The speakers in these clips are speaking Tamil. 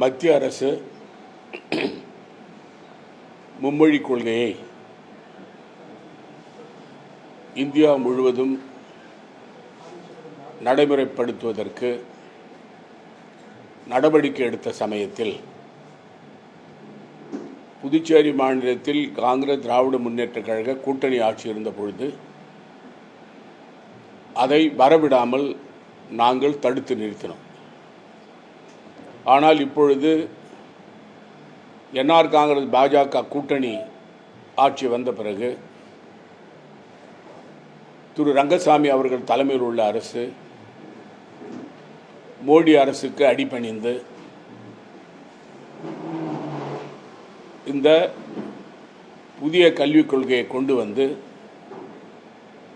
மத்திய அரசு மும்மொழி கொள்கையை இந்தியா முழுவதும் நடைமுறைப்படுத்துவதற்கு நடவடிக்கை எடுத்த சமயத்தில் புதுச்சேரி மாநிலத்தில் காங்கிரஸ் திராவிட முன்னேற்றக் கழக கூட்டணி ஆட்சி இருந்த பொழுது அதை வரவிடாமல் நாங்கள் தடுத்து நிறுத்தினோம். ஆனால் இப்பொழுது என்ஆர் காங்கிரஸ் பாஜக கூட்டணி ஆட்சி வந்த பிறகு திரு ரங்கசாமி அவர்கள் தலைமையில் உள்ள அரசு மோடி அரசுக்கு அடிபணிந்து இந்த புதிய கல்விக் கொள்கையை கொண்டு வந்து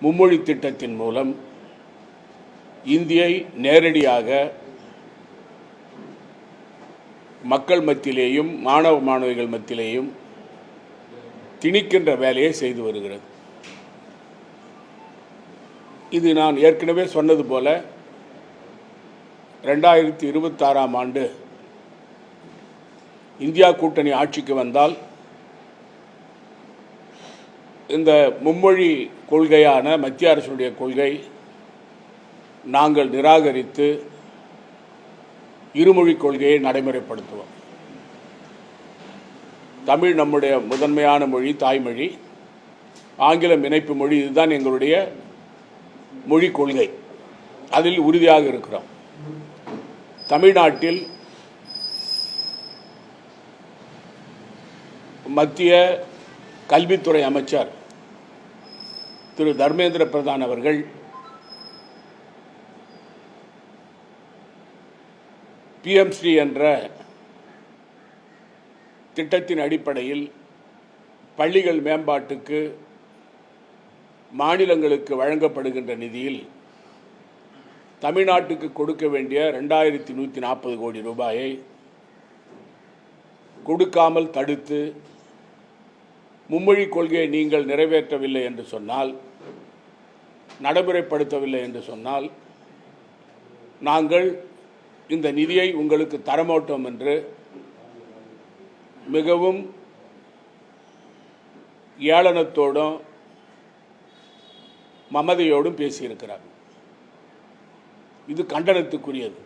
மும்மொழி திட்டத்தின் மூலம் இந்தியை நேரடியாக மக்கள் மத்தியிலேயும் மாணவ மாணவிகள் மத்தியிலேயும் திணிக்கின்ற வேலையை செய்து வருகிறது. இது நான் ஏற்கனவே சொன்னது போல ரெண்டாயிரத்தி இருபத்தாறாம் ஆண்டு இந்தியா கூட்டணி ஆட்சிக்கு வந்தால் இந்த மும்மொழி கொள்கையான மத்திய அரசுடைய கொள்கை நாங்கள் நிராகரித்து இருமொழி கொள்கையை நடைமுறைப்படுத்துவோம். தமிழ் நம்முடைய முதன்மையான மொழி தாய்மொழி. ஆங்கிலம் இணைப்பு மொழி இதுதான் எங்களுடைய மொழி கொள்கை. அதில் உறுதியாக இருக்கிறோம். தமிழ்நாட்டில் மத்திய கல்வித்துறை அமைச்சர் திரு தர்மேந்திர பிரதான் அவர்கள் பிஎம்சி என்ற திட்டத்தின் அடிப்படையில் பள்ளிகள் மேம்பாட்டுக்கு மாநிலங்களுக்கு வழங்கப்படுகின்ற நிதியில் தமிழ்நாட்டுக்கு கொடுக்க வேண்டிய ரெண்டாயிரத்தி நூற்றி நாற்பது கோடி ரூபாயை கொடுக்காமல் தடுத்து மும்மொழி கொள்கையை நீங்கள் நிறைவேற்றவில்லை என்று சொன்னால் நடைமுறைப்படுத்தவில்லை என்று சொன்னால் நாங்கள் இந்த நிதியை உங்களுக்கு தரமாட்டோம் என்று மிகவும் ஏளனத்தோடும் மமதையோடும் பேசியிருக்கிறார். இது கண்டனத்துக்குரியது.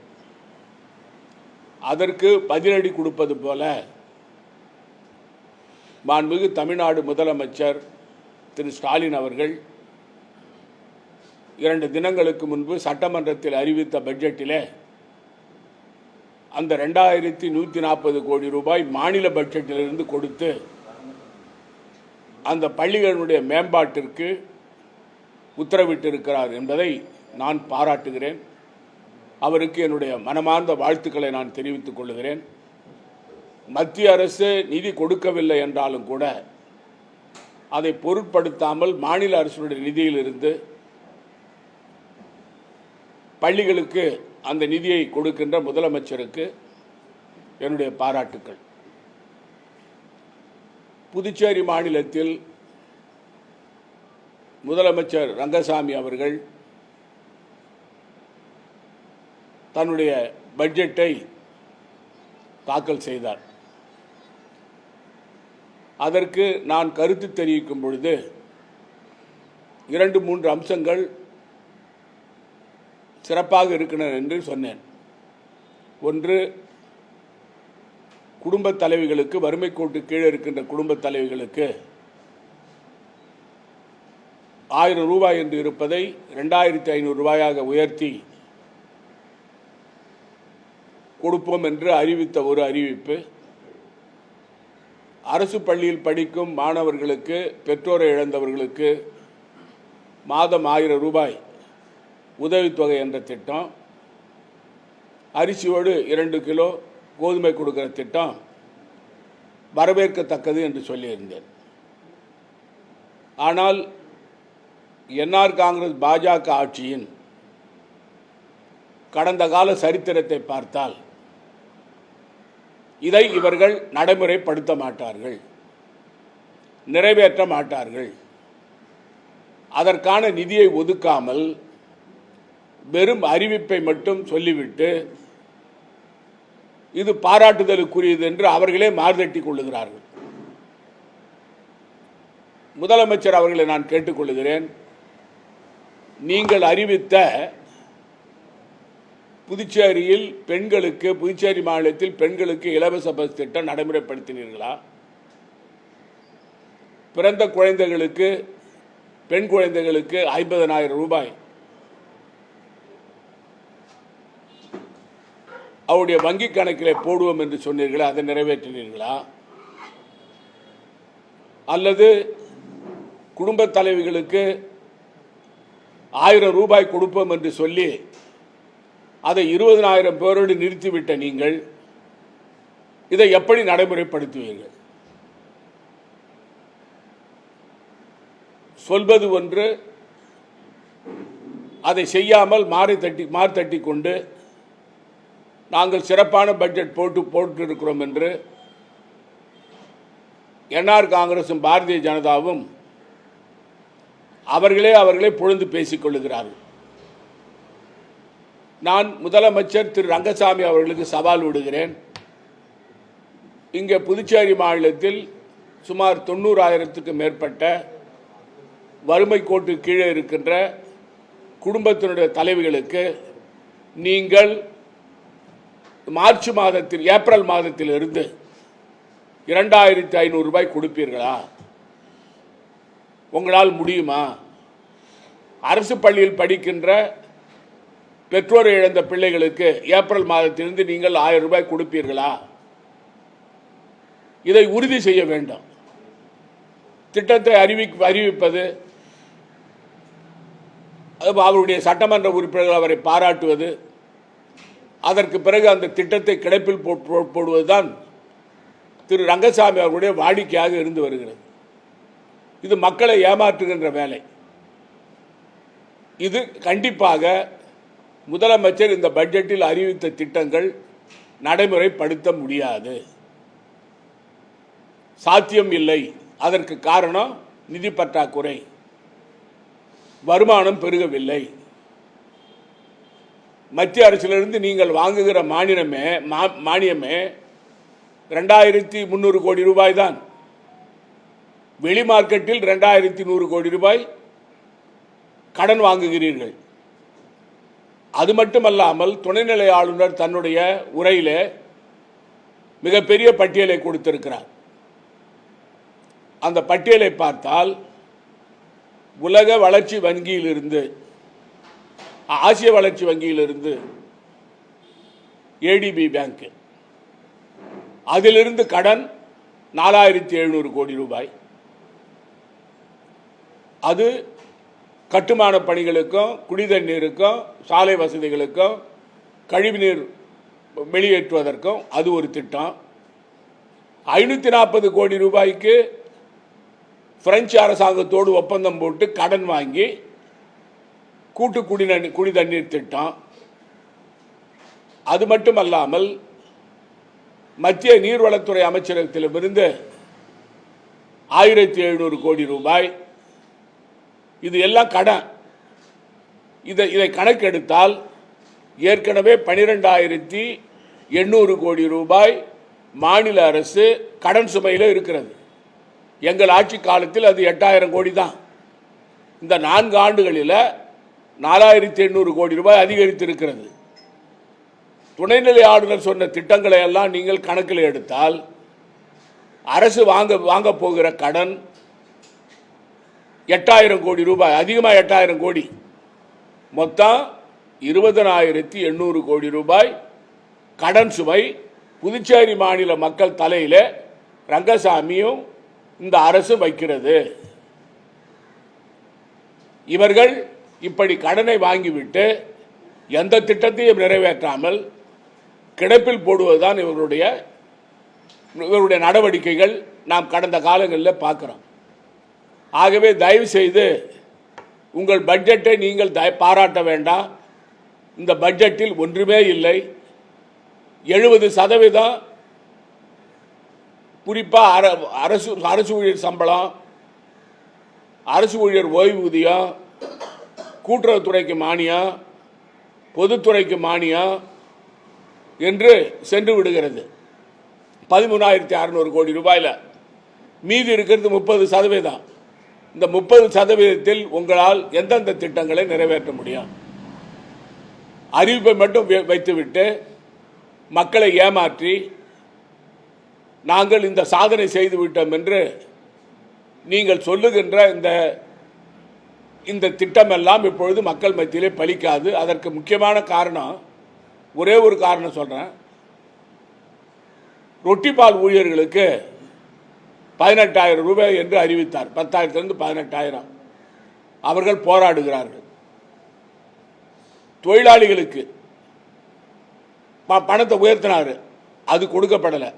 அதற்கு பதிலடி கொடுப்பது போல மாண்புமிகு தமிழ்நாடு முதலமைச்சர் திரு ஸ்டாலின் அவர்கள் இரண்டு தினங்களுக்கு முன்பு சட்டமன்றத்தில் அறிவித்த பட்ஜெட்டிலே அந்த ரெண்டாயிரத்தி நூற்றி நாற்பது கோடி ரூபாய் மாநில பட்ஜெட்டிலிருந்து கொடுத்து அந்த பள்ளிகளுடைய மேம்பாட்டிற்கு உத்தரவிட்டிருக்கிறார் என்பதை நான் பாராட்டுகிறேன். அவருக்கு என்னுடைய மனமார்ந்த வாழ்த்துக்களை நான் தெரிவித்துக் கொள்கிறேன். மத்திய அரசு நிதி கொடுக்கவில்லை என்றாலும் கூட அதை பொருட்படுத்தாமல் மாநில அரசுடைய நிதியிலிருந்து பள்ளிகளுக்கு அந்த நிதியை கொடுக்கின்ற முதலமைச்சருக்கு என்னுடைய பாராட்டுக்கள். புதுச்சேரி மாநிலத்தில் முதலமைச்சர் ரங்கசாமி அவர்கள் தன்னுடைய பட்ஜெட்டை தாக்கல் செய்தார். அதற்கு நான் கருத்து தெரிவிக்கும் பொழுது இரண்டு மூன்று அம்சங்கள் சிறப்பாக இருக்கின்றன என்று சொன்னேன். ஒன்று குடும்பத் தலைவிகளுக்கு வறுமை கோட்டு கீழே இருக்கின்ற குடும்பத் தலைவிகளுக்கு ஆயிரம் ரூபாய் என்று இருப்பதை ரெண்டாயிரத்தி ஐநூறு ரூபாயாக உயர்த்தி கொடுப்போம் என்று அறிவித்த ஒரு அறிவிப்பு. அரசு பள்ளியில் படிக்கும் மாணவர்களுக்கு பெற்றோரை இழந்தவர்களுக்கு மாதம் ஆயிரம் ரூபாய் உதவித்தொகை என்ற திட்டம் அரிசியோடு இரண்டு கிலோ கோதுமை கொடுக்கிற திட்டம் வரவேற்கத்தக்கது என்று சொல்லியிருந்தேன். ஆனால் என்ஆர் காங்கிரஸ் பாஜக ஆட்சியின் கடந்த கால சரித்திரத்தை பார்த்தால் இதை இவர்கள் நடைமுறைப்படுத்த மாட்டார்கள் நிறைவேற்ற மாட்டார்கள். அதற்கான நிதியை ஒதுக்காமல் வெறும் அறிவிப்பை மட்டும் சொல்லிவிட்டு இது பாராட்டுதலுக்குரியது என்று அவர்களே மார்தட்டி கொள்ளுகிறார்கள். முதலமைச்சர் அவர்களை நான் கேட்டுக்கொள்கிறேன் நீங்கள் அறிவித்த புதுச்சேரியில் பெண்களுக்கு புதுச்சேரி மாநிலத்தில் பெண்களுக்கு இலவச பஸ் திட்டம் நடைமுறைப்படுத்தினீர்களா? பிறந்த குழந்தைகளுக்கு பெண் குழந்தைகளுக்கு ஐம்பதனாயிரம் ரூபாய். அவருடைய வங்கி கணக்கிலே போடுவோம் என்று சொன்னீர்களா? அதை நிறைவேற்றினீர்களா? அல்லது குடும்ப தலைவிகளுக்கு ஆயிரம் ரூபாய் கொடுப்போம் என்று சொல்லி அதை இருபதனாயிரம் பேரோடு நிறுத்திவிட்ட நீங்கள் இதை எப்படி நடைமுறைப்படுத்துவீர்கள்? சொல்வது ஒன்று அதை செய்யாமல் மாறி தட்டி மாறு தட்டி கொண்டு நாங்கள் சிறப்பான பட்ஜெட் போட்டு போட்டு இருக்கிறோம் என்று என்ஆர் காங்கிரசும் பாரதிய ஜனதாவும் அவர்களே அவர்களே பொழுது பேசிக்கொள்ளுகிறார்கள் நான் முதலமைச்சர் திரு ரங்கசாமி அவர்களுக்கு சவால் விடுகிறேன். இங்கே புதுச்சேரி மாநிலத்தில் சுமார் தொண்ணூறாயிரத்துக்கு மேற்பட்ட வறுமை கோட்டு கீழே இருக்கின்ற குடும்பத்தினுடைய தலைவிகளுக்கு நீங்கள் மார்ச் மாதத்தில் ஏப்ரல் மாதத்தில் இருந்து இரண்டாயிரத்தி ஐநூறு ரூபாய் கொடுப்பீர்களா? உங்களால் முடியுமா? அரசு பள்ளியில் படிக்கின்ற பெற்றோர் இழந்த பிள்ளைகளுக்கு ஏப்ரல் மாதத்திலிருந்து நீங்கள் ஆயிரம் ரூபாய் கொடுப்பீர்களா? இதை உறுதி செய்ய வேண்டும். திட்டத்தை அறிவி அறிவிப்பது அது அவருடைய சட்டமன்ற உறுப்பினர்கள் அவரை பாராட்டுவது அதற்கு பிறகு அந்த திட்டத்தை கிடப்பில் போ- போடுவதுதான் திரு ரங்கசாமி அவர்களுடைய வாடிக்கையாக இருந்து வருகிறது. இது மக்களை ஏமாற்றுகின்ற வேலை. இது கண்டிப்பாக முதலமைச்சர் இந்த பட்ஜெட்டில் அறிவித்த திட்டங்கள் நடைமுறைப்படுத்த முடியாது. சாத்தியம் இல்லை. அதற்கு காரணம் நிதி பற்றாக்குறை. வருமானம் பெருகவில்லை. மத்திய அரசிலிருந்து நீங்கள் வாங்குகிற மானியமே மா- மானியமே ரெண்டாயிரத்தி முந்நூறு கோடி ரூபாய் தான். வெளி மார்க்கெட்டில் ரெண்டாயிரத்தி நூறு கோடி ரூபாய் கடன் வாங்குகிறீர்கள். அது மட்டுமல்லாமல் துணைநிலை ஆளுநர் தன்னுடைய உரையிலே மிகப்பெரிய பட்டியலை கொடுத்திருக்கிறார். அந்த பட்டியலை பார்த்தால் உலக வளர்ச்சி வங்கியிலிருந்து ஆசிய வளர்ச்சி வங்கியிலிருந்து ஏடிபி பேங்க் அதிலிருந்து கடன் நாலாயிரத்தி எழுநூறு கோடி ரூபாய். அது கட்டுமான பணிகளுக்கும் குடிதண்ணீருக்கும் சாலை வசதிகளுக்கும் கழிவுநீர் வெளியேற்றுவதற்கும் அது ஒரு திட்டம். ஐநூற்றி நாற்பது கோடி ரூபாய்க்கு பிரெஞ்சு அரசாங்கத்தோடு ஒப்பந்தம் போட்டு கடன் வாங்கி கூட்டு குடிநீர் குடி தண்ணீர் திட்டம். அது மட்டுமல்லாமல் மத்திய நீர்வளத்துறை அமைச்சரகத்திலிருந்து ஆயிரத்தி எழுநூறு கோடி ரூபாய். இது எல்லாம் கடன். இதை இதை கணக்கெடுத்தால் ஏற்கனவே பனிரெண்டாயிரத்தி எண்ணூறு கோடி ரூபாய் மாநில அரசு கடன் சுமையில் இருக்கிறது. எங்கள் ஆட்சி காலத்தில் அது எட்டாயிரம் கோடி தான். இந்த நான்கு ஆண்டுகளில் நாலாயிரத்தி எண்ணூறு கோடி ரூபாய் அதிகரித்திருக்கிறது. துணைநிலை ஆளுநர் சொன்ன திட்டங்களை எல்லாம் நீங்கள் கணக்கில் எடுத்தால் அரசு வாங்க வாங்க போகிற கடன் எட்டாயிரம் கோடி ரூபாய் அதிகமாக எட்டாயிரம் கோடி. மொத்தம் இருபதனாயிரத்தி எண்ணூறு கோடி ரூபாய் கடன் சுமை புதுச்சேரி மாநில மக்கள் தலையில் ரங்கசாமியும் இந்த அரசு வைக்கிறது. இவர்கள் இப்படி கடனை வாங்கிவிட்டு எந்த திட்டத்தையும் நிறைவேற்றாமல் கிடப்பில் போடுவதுதான் இவர்களுடைய இவருடைய நடவடிக்கைகள் நாம் கடந்த காலங்களில் பார்க்குறோம். ஆகவே தயவு செய்து உங்கள் பட்ஜெட்டை நீங்கள் தய பாராட்ட வேண்டாம். இந்த பட்ஜெட்டில் ஒன்றுமே இல்லை. எழுபது சதவீதம் குறிப்பாக அரசு அரசு ஊழியர் சம்பளம் அரசு ஊழியர் ஓய்வூதியம் கூட்டுறவுத்துறைக்கு மானியம் பொதுத்துறைக்கு மானியம் என்று சென்று விடுகிறது. பதிமூணாயிரத்தி அறநூறு கோடி ரூபாயில். மீதி இருக்கிறது முப்பது சதவீதம். இந்த முப்பது சதவீதத்தில் உங்களால் எந்தெந்த திட்டங்களை நிறைவேற்ற முடியும்? அறிவிப்பை மட்டும் வை- வைத்துவிட்டு மக்களை ஏமாற்றி நாங்கள் இந்த சாதனை செய்து விட்டோம் என்று நீங்கள் சொல்லுகின்ற இந்த இந்த திட்டமெல்லாம் இப்பொழுது மக்கள் மத்தியிலே பலிக்காது. அதற்கு முக்கியமான காரணம் ஒரே ஒரு காரணம் சொல்கிறேன் ரொட்டிப்பால் ஊழியர்களுக்கு பதினெட்டாயிரம் ரூபாய் என்று அறிவித்தார். பத்தாயிரத்திலிருந்து பதினெட்டாயிரம். அவர்கள் போராடுகிறார்கள். தொழிலாளிகளுக்கு ப- பணத்தை உயர்த்தினார். அது கொடுக்கப்படலை.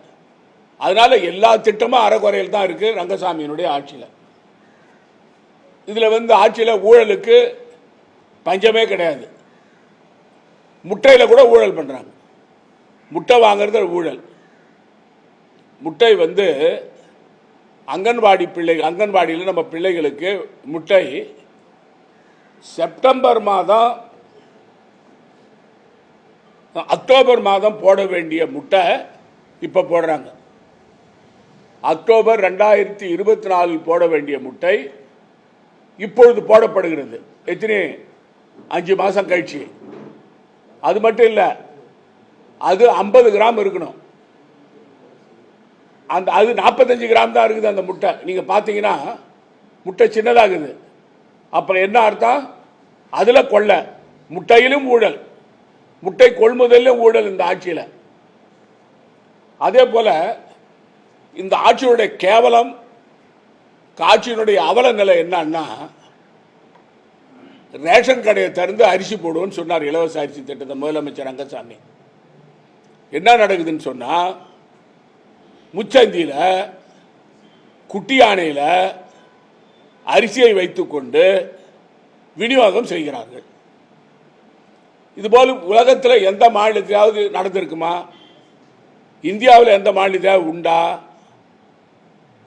அதனால எல்லா திட்டமும் அறகுறையில் தான் இருக்குது ரங்கசாமியினுடைய ஆட்சியில். இதில் வந்து ஆட்சியில் ஊழலுக்கு பஞ்சமே கிடையாது. முட்டையில் கூட ஊழல் பண்ணுறாங்க முட்டை வாங்குறது ஊழல். முட்டை வந்து அங்கன்வாடி பிள்ளை அங்கன்வாடியில் நம்ம பிள்ளைகளுக்கு முட்டை செப்டம்பர் மாதம் அக்டோபர் மாதம் போட வேண்டிய முட்டை இப்போ போடுறாங்க. அக்டோபர் ரெண்டாயிரத்தி இருபத்தி நாலில் போட வேண்டிய முட்டை இப்பொழுது போடப்படுகிறது. எத்தனை? அஞ்சு மாதம் கழிச்சு. அது மட்டும் இல்லை அது ஐம்பது கிராம் இருக்கணும். அந்த அது நாற்பத்தஞ்சு கிராம் தான் இருக்குது அந்த முட்டை. நீங்கள் பார்த்தீங்கன்னா முட்டை சின்னதாகுது. அப்புறம் என்ன அர்த்தம்? அதில் கொள்ளை. முட்டையிலும் ஊழல். முட்டை கொள்முதலும் ஊழல் இந்த ஆட்சியில். அதே போல இந்த ஆட்சியுடைய கேவலம் காட்சியினுடைய அவல நிலை என்னன்னா ரேஷன் கடையை திறந்து அரிசி போடுவோம்னு சொன்னார் இலவச அரிசி திட்டத்தை முதலமைச்சர் ரங்கசாமி. என்ன நடக்குதுன்னு சொன்னா முச்சந்தியில் குட்டி யானையில் அரிசியை வைத்துக்கொண்டு விநியோகம் செய்கிறார்கள். இதுபோல் உலகத்தில் எந்த மாநிலத்திலாவது நடந்திருக்குமா? இந்தியாவில் எந்த மாநிலத்தையாவது உண்டா?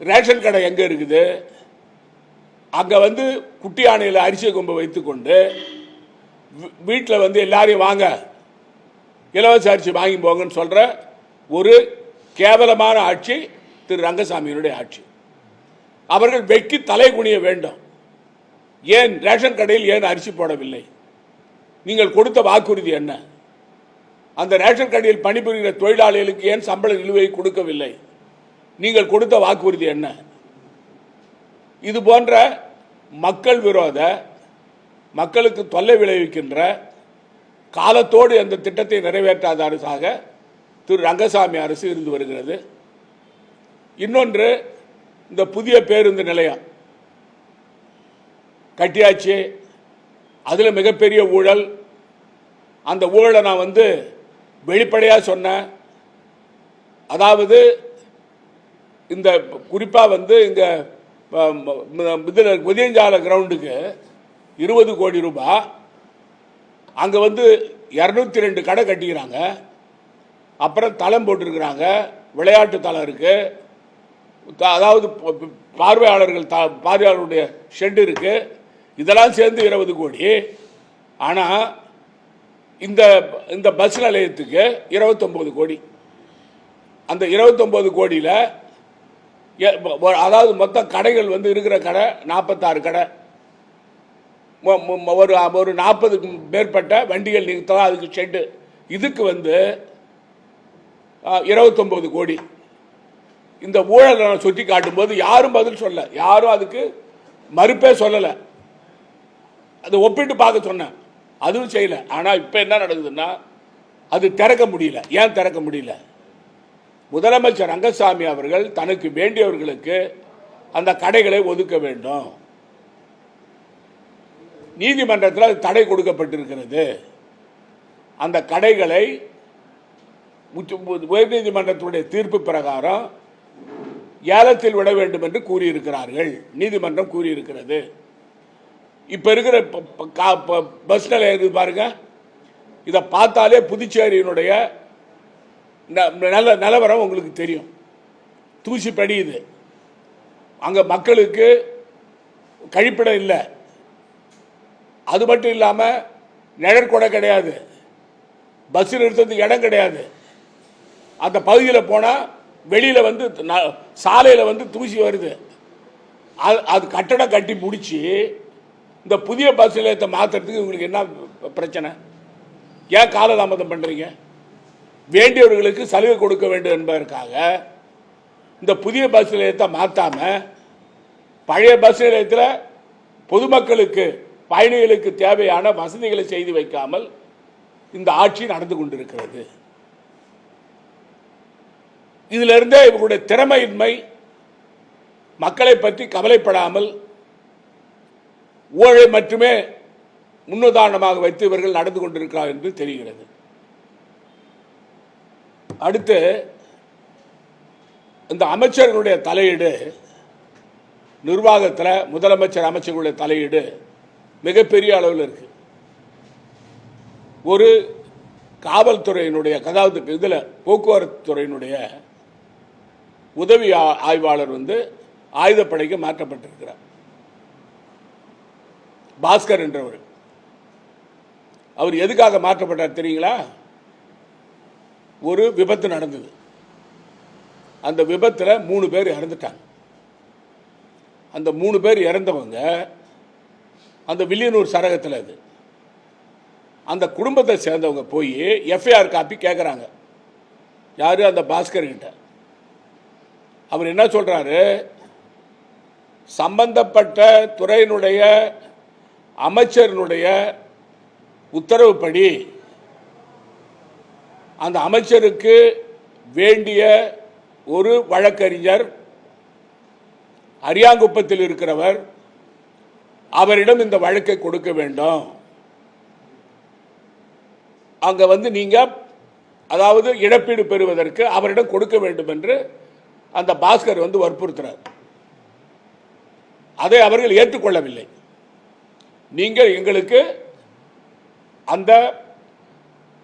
ரேஷன் கடை எங்கே இருக்குது? அங்கே வந்து குட்டி யானையில் அரிசி கொம்பு வைத்துக்கொண்டு வீட்டில் வந்து எல்லாரையும் வாங்க இலவச அரிசி வாங்கி போங்கன்னு சொல்கிற ஒரு கேவலமான ஆட்சி திரு ரங்கசாமியினுடைய ஆட்சி. அவர்கள் வெக்கி தலை குனிய வேண்டும். ஏன் ரேஷன் கடையில் ஏன் அரிசி போடவில்லை? நீங்கள் கொடுத்த வாக்குறுதி என்ன? அந்த ரேஷன் கடையில் பணிபுரிகிற தொழிலாளிகளுக்கு ஏன் சம்பள நிலுவை கொடுக்கவில்லை? நீங்கள் கொடுத்த வாக்குறுதி என்ன? இது போன்ற மக்கள் விரோத மக்களுக்கு தொல்லை விளைவிக்கின்ற காலத்தோடு அந்த திட்டத்தை நிறைவேற்றாத அரசாக திரு ரங்கசாமி அரசு இருந்து வருகிறது. இன்னொன்று இந்த புதிய பேருந்து நிலையம். கட்டியாச்சு. அதில் மிகப்பெரிய ஊழல். அந்த ஊழலை நான் வந்து வெளிப்படையாக சொன்னேன். அதாவது இந்த குறிப்பாக வந்து இங்கே இதில் உதயஞ்சால கிரவுண்டுக்கு இருபது கோடி ரூபாய் அங்கே வந்து இரநூத்தி ரெண்டு கடை கட்டிக்கிறாங்க. அப்புறம் தளம் போட்டிருக்கிறாங்க. விளையாட்டு தளம் இருக்குது அதாவது பார்வையாளர்கள் த பார்வையாளருடைய ஷெட் இருக்குது இதெல்லாம் சேர்ந்து இருபது கோடி. ஆனால் இந்த இந்த பஸ் நிலையத்துக்கு இருபத்தொம்போது கோடி. அந்த இருபத்தொம்போது கோடியில் அதாவது மொத்தம் கடைகள் வந்து இருக்கிற கடை நாற்பத்தாறு கடை. மொ- ஒரு ஒரு நாற்பதுக்கு மேற்பட்ட வண்டிகள் நிறுத்தலாம் அதுக்கு ஷெட்டு இதுக்கு வந்து இருபத்தொம்போது கோடி. இந்த ஊழலை நான் சுற்றி காட்டும்போது யாரும் பதில் சொல்ல யாரும் அதுக்கு மறுப்பே சொல்லலை. அதை ஒப்பிட்டு பார்க்க சொன்னேன். அதுவும் செய்யலை. ஆனால் இப்போ என்ன நடக்குதுன்னா அது திறக்க முடியல. ஏன் திறக்க முடியல? முதலமைச்சர் ரங்கசாமி அவர்கள் தனக்கு வேண்டியவர்களுக்கு அந்த கடைகளை ஒதுக்க வேண்டும். நீதிமன்றத்தில் அது தடை கொடுக்கப்பட்டிருக்கிறது. அந்த கடைகளை உச்ச- உயர்நீதிமன்றத்துடைய தீர்ப்பு பிரகாரம் ஏலத்தில் விட வேண்டும் என்று கூறியிருக்கிறார்கள். நீதிமன்றம் கூறியிருக்கிறது. இப்ப இருக்கிற ப- ப- கா- ப- பஸ் நிலையம் பாருங்க. இதை பார்த்தாலே புதுச்சேரியினுடைய நல்ல நிலவரம் உங்களுக்கு தெரியும். தூசி படியுது அங்கே மக்களுக்கு கழிப்பிடம் இல்லை. அது மட்டும் இல்லாமல் நிழற்கொடை கிடையாது. பஸ் நிறுத்தத்துக்கு இடம் கிடையாது. அந்த பகுதியில் போனால் வெளியில் வந்து சாலையில் வந்து தூசி வருது. அது அது கட்டடம் கட்டி முடிச்சு இந்த புதிய பஸ் நிலையத்தை மாற்றுறதுக்கு உங்களுக்கு என்ன பிரச்சனை? ஏன் காலதாமதம் பண்ணுறீங்க வேண்டியவர்களுக்கு சலுகை கொடுக்க வேண்டும் என்பதற்காக இந்த புதிய பஸ் நிலையத்தை மாற்றாம பழைய பஸ் நிலையத்தில் பொதுமக்களுக்கு பயணிகளுக்கு தேவையான வசதிகளை செய்து வைக்காமல் இந்த ஆட்சி நடந்து கொண்டிருக்கிறது. இதிலிருந்தே இவர்களுடைய திறமையின்மை மக்களை பற்றி கவலைப்படாமல் ஊழலை மட்டுமே முன்னுதாரணமாக வைத்து இவர்கள் நடந்து கொண்டிருக்கிறார் என்று தெரிகிறது. அடுத்து இந்த அமைச்சர்களுடைய தலையீடு நிர்வாகத்தில் முதலமைச்சர் அமைச்சர்களுடைய தலையீடு மிகப்பெரிய அளவில் இருக்கு. ஒரு காவல்துறையினுடைய அதாவது இதில் போக்குவரத்து துறையினுடைய உதவி ஆய்வாளர் வந்து ஆயுதப்படைக்கு மாற்றப்பட்டிருக்கிறார். பாஸ்கர் என்றவர். அவர் எதுக்காக மாற்றப்பட்டார் தெரியுங்களா? ஒரு விபத்து நடந்தது. அந்த விபத்தில் மூணு பேர் இறந்துட்டாங்க. அந்த மூணு பேர் இறந்தவங்க அந்த வில்லியனூர் சரகத்தில் அது. அந்த குடும்பத்தை சேர்ந்தவங்க போய் எஃப்ஐஆர் காப்பி கேட்குறாங்க யார்? அந்த பாஸ்கர்கிட்ட அவர் என்ன சொல்கிறாரு சம்பந்தப்பட்ட துறையினுடைய அமைச்சரினுடைய உத்தரவுப்படி அந்த அமைச்சருக்கு வேண்டிய ஒரு வழக்கறிஞர் அரியாங்குப்பத்தில் இருக்கிறவர் அவரிடம் இந்த வழக்கை கொடுக்க வேண்டும். அங்க வந்து நீங்க அதாவது இழப்பீடு பெறுவதற்கு அவரிடம் கொடுக்க வேண்டும் என்று அந்த பாஸ்கர் வந்து வற்புறுத்துறார். அதை அவர்கள் ஏற்றுக்கொள்ளவில்லை. நீங்கள் எங்களுக்கு அந்த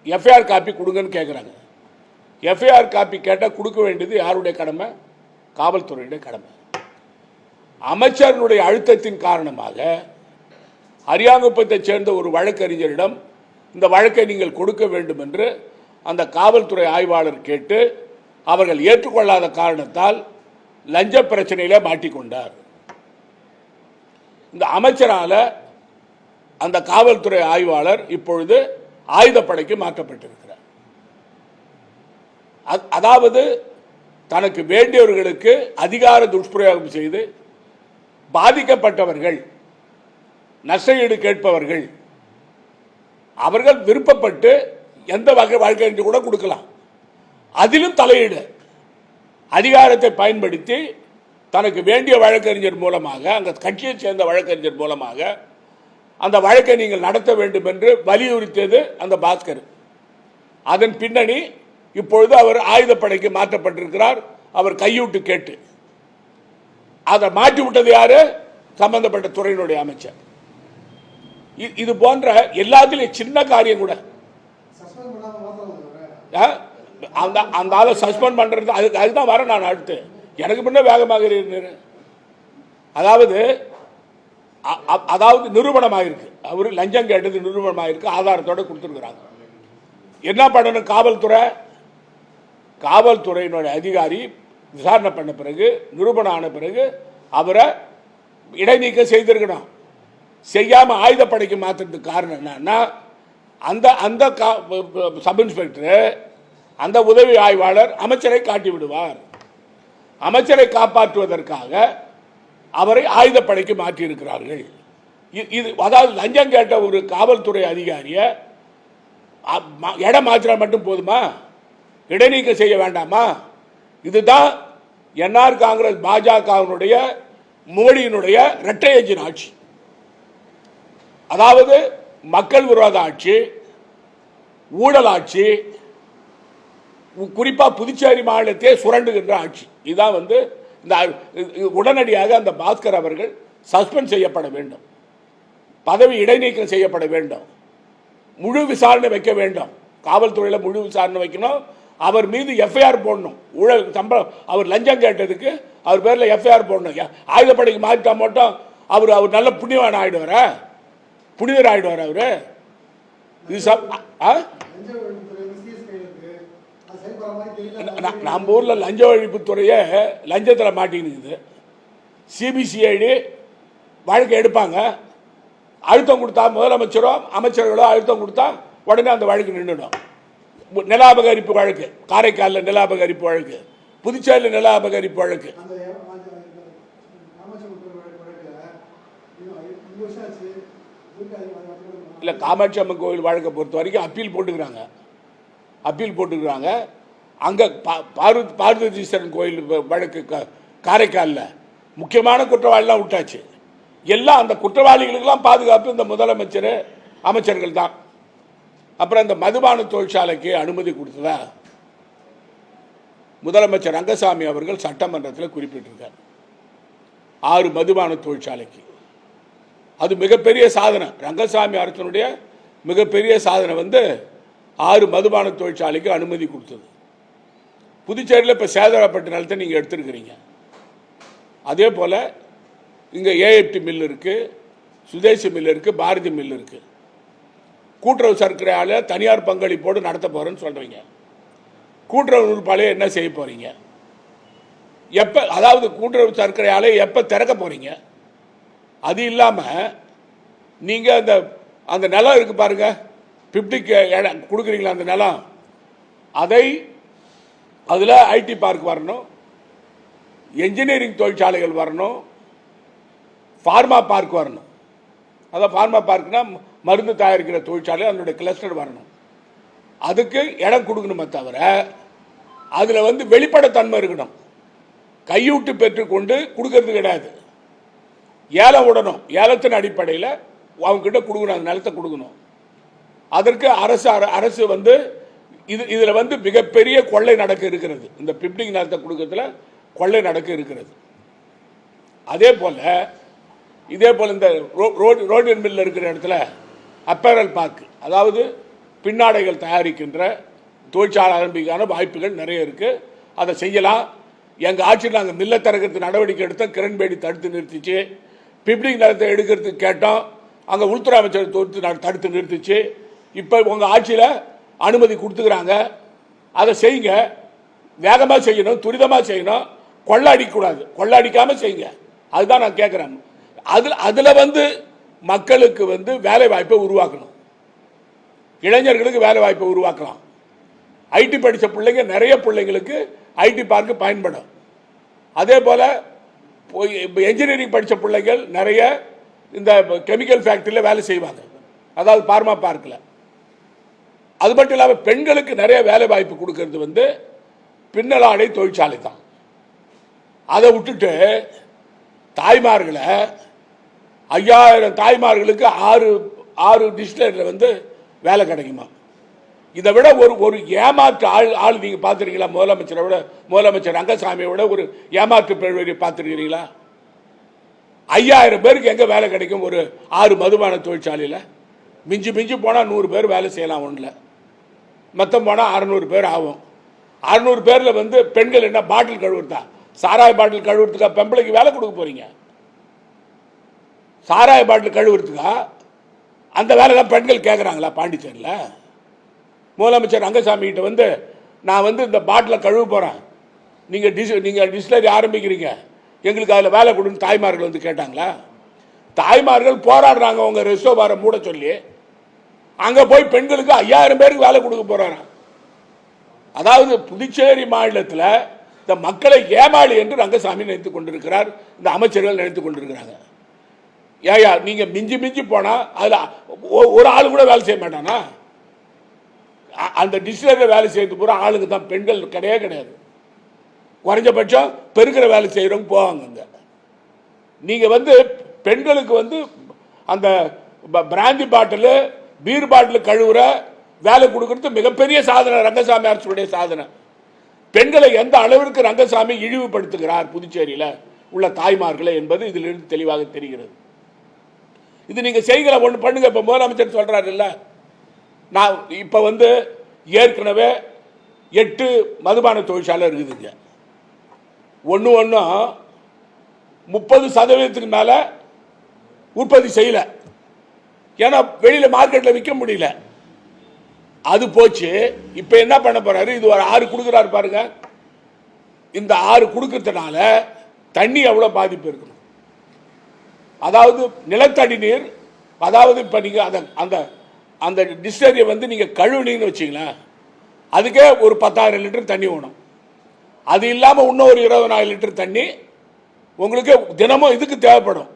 எஃப்ஐஆர் காப்பி கொடுங்கன்னு கேட்குறாங்க எஃப்ஐஆர் காப்பி கேட்டால் கொடுக்க வேண்டியது யாருடைய கடமை? காவல்துறையுடைய கடமை. அமைச்சரனுடைய அழுத்தத்தின் காரணமாக அரியாங்குப்பத்தைச் சேர்ந்த ஒரு வழக்கறிஞரிடம் இந்த வழக்கை நீங்கள் கொடுக்க வேண்டும் என்று அந்த காவல்துறை ஆய்வாளர் கேட்டு அவர்கள் ஏற்றுக்கொள்ளாத காரணத்தால் லஞ்ச பிரச்சனையில மாட்டிக்கொண்டார் இந்த அமைச்சரால அந்த காவல்துறை ஆய்வாளர் இப்பொழுது ஆயுதப்படைக்கு மாற்றப்பட்டிருக்கிறார். அதாவது தனக்கு வேண்டியவர்களுக்கு அதிகார துஷ்பிரயோகம் செய்து பாதிக்கப்பட்டவர்கள் நஷ்டஈடு கேட்பவர்கள் அவர்கள் விருப்பப்பட்டு எந்த வகை வாழ்க்கை கூட கொடுக்கலாம். அதிலும் தலையீடு. அதிகாரத்தை பயன்படுத்தி தனக்கு வேண்டிய வழக்கறிஞர் மூலமாக அந்த கட்சியை சேர்ந்த வழக்கறிஞர் மூலமாக அந்த வழக்கை நீங்கள் நடத்த வேண்டும் என்று வலியுறுத்தியது அந்த பாஸ்கர். அதன் பின்னணி இப்பொழுது அவர் ஆயுதப்படைக்கு மாற்றப்பட்டிருக்கிறார். அவர் கையூட்டு கேட்டு. அதை மாற்றி விட்டது யாரு? சம்பந்தப்பட்ட துறையினுடைய அமைச்சர். இது போன்ற எல்லாத்துலேயும் சின்ன காரியம் கூட. அந்த அந்த ஆளை சஸ்பெண்ட் பண்றது அதுக்கு அதுதான் வரேன் நான் அடுத்து. எனக்கு முன்னே வேகமாக இருந்தார் அதாவது அதாவது நிரூபணமாயிருக்கு. அவர் லஞ்சம் கேட்டது நிரூபணமாயிருக்கு ஆதாரத்தோடு கொடுத்துருக்குறாங்க. என்ன பண்ணணும் காவல்துறை? காவல்துறையினுடைய அதிகாரி விசாரணை பண்ண பிறகு நிரூபணம் ஆன பிறகு அவரை இடைநீக்கம் செய்திருக்கணும். செய்யாமல் ஆயுதப்படைக்கு மாற்றுறதுக்கு காரணம் என்னன்னா அந்த அந்த கா- சப் இன்ஸ்பெக்டர் அந்த உதவி ஆய்வாளர் அமைச்சரை காட்டி விடுவார் அமைச்சரை காப்பாற்றுவதற்காக அவரை ஆயுதப்படைக்கு மாற்றியிருக்கிறார்கள். இது அதாவது லஞ்சம் கேட்ட ஒரு காவல்துறை அதிகாரியை இடம் மாற்றினா மட்டும் போதுமா? இடைநீக்கம் செய்ய வேண்டாமா? இதுதான் என்ஆர் காங்கிரஸ் பாஜகவினுடைய மோடியினுடைய இரட்டை எஞ்சின் ஆட்சி. அதாவது மக்கள் விரோத ஆட்சி ஊழல் ஆட்சி குறிப்பாக புதுச்சேரி மாநிலத்தையே சுரண்டுகின்ற ஆட்சி. இதுதான் வந்து இந்த உடனடியாக அந்த பாஸ்கர் அவர்கள் சஸ்பெண்ட் செய்யப்பட வேண்டும். பதவி இடைநீக்கம் செய்யப்பட வேண்டும். முழு விசாரணை வைக்க வேண்டும். காவல்துறையில் முழு விசாரணை வைக்கணும். அவர் மீது எஃப்ஐஆர் போடணும். ஊழல் சம்பளம் அவர் லஞ்சம் கேட்டதுக்கு அவர் பேரில் எஃப்ஐஆர் போடணும். ஆயுதப்படைக்கு மாற்றிட்டா மட்டும் அவர் அவர் நல்ல புண்ணியவான் ஆகிடுவார புனிதர் ஆகிடுவார் அவர்? இது சப் ஆ? நம்ம ஊர்ல லஞ்ச ஒழிப்புத்துறையே லஞ்சத்தில் மாட்டிக்கிது சிபிசிஐடி வழக்கு எடுப்பாங்க. அழுத்தம் கொடுத்தா முதலமைச்சரோ அமைச்சர்களோ அழுத்தம் கொடுத்தா உடனே அந்த வழக்கு நின்றுடும் நில அபகரிப்பு வழக்கு காரைக்காலில் நில அபகரிப்பு வழக்கு. புதுச்சேரியில் நில அபகரிப்பு வழக்கு இல்லை காமாட்சி அம்மன் கோவில் வழக்கை பொறுத்த வரைக்கும் அப்பீல் போட்டுக்கிறாங்க. அப்பீல் போட்டுக்கிறாங்க. அங்கே பார்வதி பார்வதீஸ்வரன் கோயில் வ- வழக்கு க- காரைக்காலில் முக்கியமான குற்றவாளிலாம் விட்டாச்சு. எல்லாம் அந்த குற்றவாளிகளுக்கெல்லாம் பாதுகாப்பு இந்த முதலமைச்சர் அமைச்சர்கள் தான். அப்புறம் இந்த மதுபான தொழிற்சாலைக்கு அனுமதி கொடுத்ததா? முதலமைச்சர் ரங்கசாமி அவர்கள் சட்டமன்றத்தில் குறிப்பிட்டிருக்கார். ஆறு மதுபான தொழிற்சாலைக்கு. அது மிகப்பெரிய சாதனை. ரங்கசாமி அரசனுடைய மிகப்பெரிய சாதனை வந்து ஆறு மதுபான தொழிற்சாலைக்கு அனுமதி கொடுத்தது. புதுச்சேரியில் இப்போ சேதரப்பட்ட நிலத்தை நீங்கள் எடுத்துருக்கிறீங்க. அதே போல் இங்கே ஏஎஃப்டி மில் இருக்குது சுதேசி மில் இருக்குது பாரதி மில் இருக்குது கூட்டுறவு சர்க்கரை ஆலை தனியார் பங்களிப்போடு நடத்த போகிறேன்னு சொல்கிறீங்க கூட்டுறவு நூற்பாலையை என்ன செய்ய போகிறீங்க எப்போ அதாவது கூட்டுறவு சர்க்கரை எப்போ திறக்க போகிறீங்க அது இல்லாமல் நீங்கள் அந்த அந்த நிலம் இருக்குது பாருங்கள் ஃபிஃப்டிக்கு இடம் கொடுக்குறீங்களா அந்த நிலம்? அதை அதில் ஐடி பார்க் வரணும். என்ஜினியரிங் தொழிற்சாலைகள் வரணும். ஃபார்மா பார்க் வரணும். அதான் ஃபார்மா பார்க்னா மருந்து தயாரிக்கிற தொழிற்சாலை அதனுடைய கிளஸ்டர் வரணும். அதுக்கு இடம் கொடுக்கணுமே தவிர அதில் வந்து வெளிப்படைத்தன்மை இருக்கணும். கையூட்டு பெற்றுக்கொண்டு கொடுக்கறது கிடையாது. ஏலம் விடணும். ஏலத்தின் அடிப்படையில் அவங்ககிட்ட கொடுக்கணும் அந்த நிலத்தை கொடுக்கணும். அதற்கு அரசு அர- அரசு வந்து இது இதில் வந்து மிகப்பெரிய கொள்ளை நடக்க இருக்கிறது. இந்த பிப்டிங் நிலத்தை கொடுக்கறதுல கொள்ளை நடக்க இருக்கிறது. அதே போல் இதே போல் இந்த ரோ- ரோடு ரோடு மில்லில் இருக்கிற இடத்துல அப்பேரல் பார்க் அதாவது பின்னாடைகள் தயாரிக்கின்ற தொழிற்சாலை ஆரம்பிக்கான வாய்ப்புகள் நிறைய இருக்குது அதை செய்யலாம். எங்கள் ஆட்சியில் நாங்கள் மில்லை திறக்கிறதுக்கு நடவடிக்கை எடுத்தோம். கிரண்பேடி தடுத்து நிறுத்திச்சு. பிப்டிங் நிலத்தை எடுக்கிறதுக்கு கேட்டோம். அங்கே உள்துறை அமைச்சர் தடுத்து தடுத்து நிறுத்திச்சு. இப்போ உங்கள் ஆட்சியில் அனுமதி கொடுத்துக்கிறாங்க. அதை செய்யுங்க. வேகமாக செய்யணும் துரிதமாக செய்யணும். கொள்ளடிக்கூடாது கொள்ளடிக்காமல் செய்யுங்க. அதுதான் நான் கேட்குறேன் அதில் அதில் வந்து மக்களுக்கு வந்து வேலை வாய்ப்பை உருவாக்கணும். இளைஞர்களுக்கு வேலை வாய்ப்பை உருவாக்கலாம். ஐடி படித்த பிள்ளைங்க நிறைய பிள்ளைங்களுக்கு ஐடி பார்க்கு பயன்படும். அதே போல் இப்போ என்ஜினியரிங் படித்த பிள்ளைகள் நிறைய இந்த கெமிக்கல் ஃபேக்டரியில் வேலை செய்வாங்க. அதாவது பார்மா பார்க்கில் அது மட்டும் இல்லாமல் பெண்களுக்கு நிறைய வேலை வாய்ப்பு கொடுக்கறது வந்து பின்னலாடை தொழிற்சாலை தான். அதை விட்டுட்டு தாய்மார்களை ஐயாயிரம் தாய்மார்களுக்கு ஆறு ஆறு டிஸ்டிலரியில் வந்து வேலை கிடைக்குமா? இதை விட ஒரு ஒரு ஏமாற்று ஆள் ஆள் நீங்கள் பார்த்துருக்கீங்களா? முதலமைச்சரை விட முதலமைச்சர் ரங்கசாமியை விட ஒரு ஏமாற்று பெருவரி பார்த்துருக்கிறீங்களா? ஐயாயிரம் பேருக்கு எங்கே வேலை கிடைக்கும் ஒரு ஆறு மதுபான தொழிற்சாலையில்? மிஞ்சி மிஞ்சி போனால் நூறு பேர் வேலை செய்யலாம் ஒன்றில் மொத்தம் போனால் அறநூறு பேர் ஆகும். அறநூறு பேரில் வந்து பெண்கள் என்ன பாட்டில் கழுவுறதா? சாராய பாட்டில் கழுவுறதுக்கா பெம்பளைக்கு வேலை கொடுக்க போகிறீங்க சாராய பாட்டில் கழுவுறதுக்கா? அந்த வேலையெல்லாம் பெண்கள் கேட்குறாங்களா பாண்டிச்சேரியில்? முதலமைச்சர் ரங்கசாமி கிட்ட வந்து நான் வந்து இந்த பாட்டிலை கழுவ போகிறேன் நீங்கள் டிஸ் நீங்கள் டிஸ்லரி ஆரம்பிக்கிறீங்க. எங்களுக்கு அதில் வேலை கொடுன்னு தாய்மார்கள் வந்து கேட்டாங்களா? தாய்மார்கள் போராடுறாங்க உங்கள் ரெஸ்டோ வாரம் மூட சொல்லி. அங்கே போய் பெண்களுக்கு ஐயாயிரம் பேருக்கு வேலை கொடுக்க போகிறாராம் அதாவது புதுச்சேரி மாநிலத்தில் இந்த மக்களை ஏமாளி என்று ரங்கசாமி நினைத்து கொண்டிருக்கிறார் இந்த அமைச்சர்கள் நினைத்து கொண்டிருக்கிறாங்க. ஏயா நீங்க மிஞ்சி மிஞ்சி போனா அதுல ஒரு ஆள் கூட வேலை செய்ய மாட்டானா? அந்த டிஸ்டிலரியில் வேலை செய்யறது பூரா ஆளுங்க தான் பெண்கள் கிடையவே கிடையாது. குறைஞ்சபட்சம் பெருக்கிற வேலை செய்கிறவங்க போவாங்க அங்க. நீங்க வந்து பெண்களுக்கு வந்து அந்த ப- பிராந்தி பாட்டில் பீர் பாட்டில் கழுவுற வேலை கொடுக்கறது மிகப்பெரிய சாதனை ரங்கசாமி அரசுடைய சாதனை. பெண்களை எந்த அளவிற்கு ரங்கசாமி இழிவுபடுத்துகிறார் புதுச்சேரியில் உள்ள தாய்மார்களே என்பது இதிலிருந்து தெளிவாக தெரிகிறது. இது நீங்க செய்கிற ஒன்று பண்ணுங்க. இப்போ முதலமைச்சர் சொல்றாரு இல்லை நான் இப்போ வந்து ஏற்கனவே எட்டு மதுபான தொழிற்சாலை இருக்குதுங்க ஒன்று ஒன்றும் முப்பது சதவீதத்துக்கு மேலே உற்பத்தி செய்யல. ஏன்னா வெளியில் மார்க்கெட்டில் விற்க முடியல. அது போச்சு. இப்போ என்ன பண்ண போறாரு? இது ஒரு ஆறு கொடுக்குறாரு பாருங்க. இந்த ஆறு கொடுக்கறதுனால தண்ணி எவ்வளோ பாதிப்பு இருக்கணும்? அதாவது நிலத்தடி நீர் அதாவது இப்போ நீங்கள் அந்த அந்த அந்த டிஸ்டரியை வந்து நீங்கள் கழுவுனீங்கன்னு வச்சிங்களேன் அதுக்கே ஒரு பத்தாயிரம் லிட்டர் தண்ணி வேணும் அது இல்லாமல் இன்னும் ஒரு இருபதனாயிரம் லிட்டர் தண்ணி உங்களுக்கு தினமும் இதுக்கு தேவைப்படும்.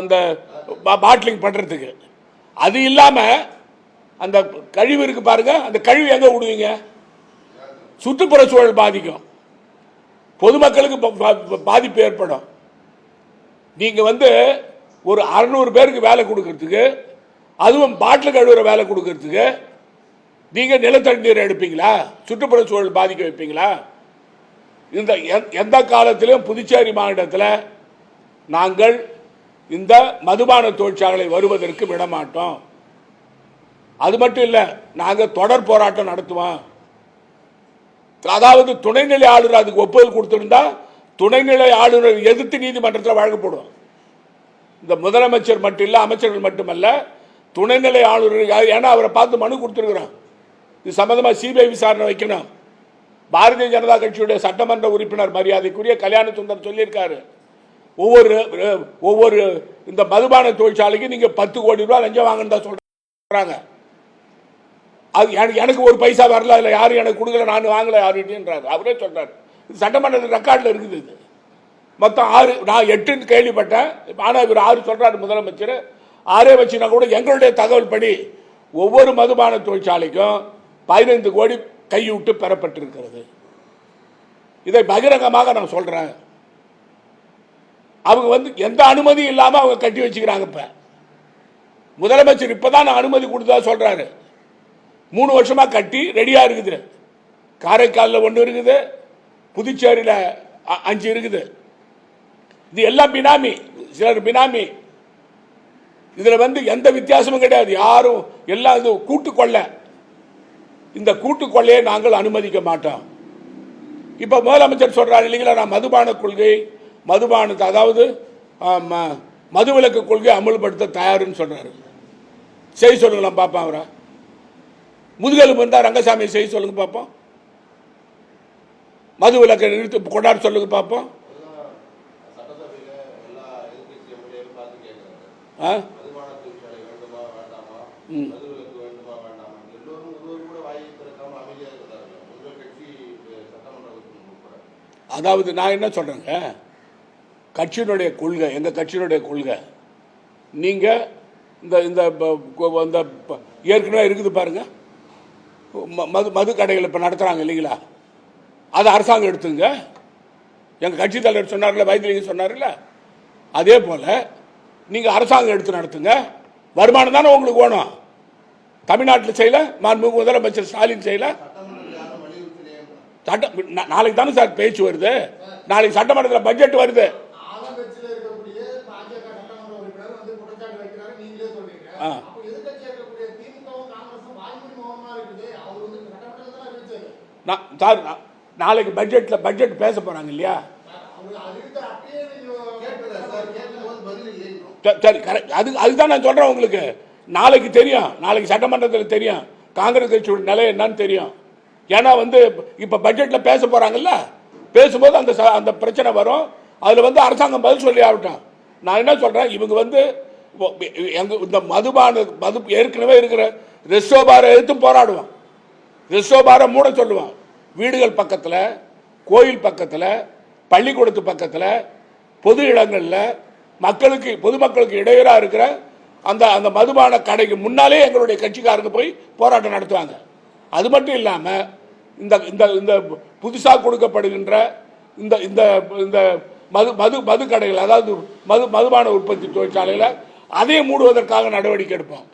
அந்த பாட்லிங் பண்ணுறதுக்கு அது இல்லாமல் அந்த கழிவு இருக்கு பாருங்க அந்த கழிவு எங்கே விடுவீங்க? சுற்றுப்புற சூழல் பாதிக்கும். பொதுமக்களுக்கு பாதிப்பு ஏற்படும். நீங்கள் வந்து ஒரு அறநூறு பேருக்கு வேலை கொடுக்கறதுக்கு அதுவும் பாட்டில் கழுவுற வேலை கொடுக்கறதுக்கு நீங்கள் நிலத்தடி நீர் எடுப்பீங்களா? சுற்றுப்புற சூழல் பாதிக்க வைப்பீங்களா? இந்த எந்த காலத்திலும் புதுச்சேரி மாநிலத்தில் நாங்கள் இந்த மதுபான தொழிற்சாலை வருவதற்கு விடமாட்டோம் அது மட்டும் இல்லை நாங்கள் தொடர் போராட்டம் நடத்துவோம். அதாவது துணைநிலை ஆளுநர் அதுக்கு ஒப்புதல் கொடுத்திருந்தா துணைநிலை ஆளுநர் எதிர்த்து நீதிமன்றத்தில் வழங்கப்படும் இந்த முதலமைச்சர் மட்டும் இல்லை அமைச்சர்கள் மட்டுமல்ல துணைநிலை ஆளுநர் ஏன்னா அவரை பார்த்து மனு கொடுத்துருக்குறோம் இது சம்மந்தமாக சிபிஐ விசாரணை வைக்கணும். பாரதிய ஜனதா கட்சியுடைய சட்டமன்ற உறுப்பினர் மரியாதைக்குரிய கல்யாண சுந்தர் சொல்லியிருக்காரு. ஒவ்வொரு ஒவ்வொரு இந்த மதுபான தொழிற்சாலைக்கு நீங்க பத்து கோடி ரூபாய் லஞ்சம் வாங்கன்னு தான் சொல்றாங்க. அது எனக்கு எனக்கு ஒரு பைசா வரல அதில் யாரும் எனக்கு கொடுக்கல நான் வாங்கல யாருன்றாரு அவரே சொல்றாரு. இது சட்டமன்ற ரெக்கார்டில் இருக்குது இது. மொத்தம் ஆறு நான் எட்டுன்னு கேள்விப்பட்டேன். ஆனால் இவர் ஆறு சொல்றாரு முதலமைச்சர். ஆறே வச்சுனா கூட எங்களுடைய தகவல் படி ஒவ்வொரு மதுபான தொழிற்சாலைக்கும் பதினைந்து கோடி கையூட்டு பெறப்பட்டிருக்கிறது. இதை பகிரங்கமாக நான் சொல்றேன். அவங்க வந்து எந்த அனுமதியும் இல்லாமல் அவங்க கட்டி வச்சுக்கிறாங்க இப்போ. முதலமைச்சர் இப்பதான் நான் அனுமதி கொடுத்ததா சொல்கிறாரு மூணு வருஷமாக கட்டி ரெடியாக இருக்குது. காரைக்காலில் ஒன்று இருக்குது. புதுச்சேரியில் அ- அஞ்சு இருக்குது. இது எல்லாம் பினாமி சிலர் பினாமி. இதில் வந்து எந்த வித்தியாசமும் கிடையாது. யாரும் எல்லாம் இது கூட்டு கொள்ளை. இந்த கூட்டு கொள்ளையை நாங்கள் அனுமதிக்க மாட்டோம். இப்போ முதலமைச்சர் சொல்கிறார் இல்லைங்களா நான் மதுபான கொள்கை மதுபானத்தை அதாவது மதுவிலக்கு கொள்கையை அமல்படுத்த தயாருன்னு சொல்கிறாரு செய்தி சொல்லுங்களாம் பார்ப்போம் அவரை. முதுகெலும்பு இருந்தால் ரங்கசாமியை செய்தி சொல்லுங்க பார்ப்போம் மது விலக்கை நிறுத்தி கொண்டாட சொல்லுங்க பார்ப்போம் ஆ? அதாவது நான் என்ன சொல்கிறேங்க கட்சியினுடைய கொள்கை எங்கள் கட்சியினுடைய கொள்கை. நீங்கள் இந்த இந்த இந்த ப- ஏற்கனவே இருக்குது பாருங்கள் மது மது கடைகள் இப்போ நடத்துகிறாங்க இல்லைங்களா? அதை அரசாங்கம் எடுத்துங்க. எங்கள் கட்சி தலைவர் சொன்னார்ல வைத்தியலிங்கம் சொன்னார்ல? அதே போல் நீங்கள் அரசாங்கம் எடுத்து நடத்துங்க. வருமானம் தானே உங்களுக்கு வேணும் தமிழ்நாட்டில் செய்யல மாண்புமிகு முதலமைச்சர் ஸ்டாலின் செய்யல. சட்டம் நாளைக்கு தானே சார் பேச்சு வருது. நாளைக்கு சட்டமன்றத்தில் பட்ஜெட் வருது ஆளுங்கட்சியில இருக்கக்கூடிய பாஜக சட்டமன்ற உறுப்பினர் வந்து குற்றச்சாட்டு வைக்கிறாரு நீங்களே சொல்றீங்க ஆ. அப்போ எதிர்க்கட்சியா இருக்கக்கூடிய திமுகவும் காங்கிரஸும் வாய்மொழி மௌனமா இருக்குது அவர் வந்து சட்டமன்றத்தில் தான் ஆ. நான் சார் நாளைக்கு பட்ஜெட்டில் பட்ஜெட் பேச போகிறாங்க இல்லையா? சரி கரெக்ட் அது அதுதான் நான் சொல்கிறேன் உங்களுக்கு. நாளைக்கு தெரியும். நாளைக்கு சட்டமன்றத்தில் தெரியும். காங்கிரஸ் கட்சியோட நிலை என்னன்னு தெரியும். ஏன்னா வந்து இப்போ பட்ஜெட்டில் பேச போகிறாங்கல்ல பேசும்போது அந்த ச- அந்த பிரச்சனை வரும். அதில் வந்து அரசாங்கம் பதில் சொல்லி ஆகட்டும். நான் என்ன சொல்கிறேன் இவங்க வந்து எங்கள் எங்க இந்த மதுபான மது ஏற்கனவே இருக்கிற ரெஸ்டோபாரை எடுத்து போராடுவோம் ரிசோபாரை மூட சொல்லுவான். வீடுகள் பக்கத்தில் கோயில் பக்கத்தில் பள்ளிக்கூடத்து பக்கத்தில் பொது இடங்களில் மக்களுக்கு பொதுமக்களுக்கு இடையூறாக இருக்கிற அந்த அந்த மதுபான கடைக்கு முன்னாலே எங்களுடைய கட்சிக்காரங்க போய் போராட்டம் நடத்துவாங்க. அது மட்டும் இல்லாமல் இந்த இந்த இந்த புதுசாக கொடுக்கப்படுகின்ற இந்த இந்த இந்த மது மது மது கடைகள் அதாவது மது மதுபான உற்பத்தி தொழிற்சாலையில் அதையும் மூடுவதற்காக நடவடிக்கை எடுப்போம்.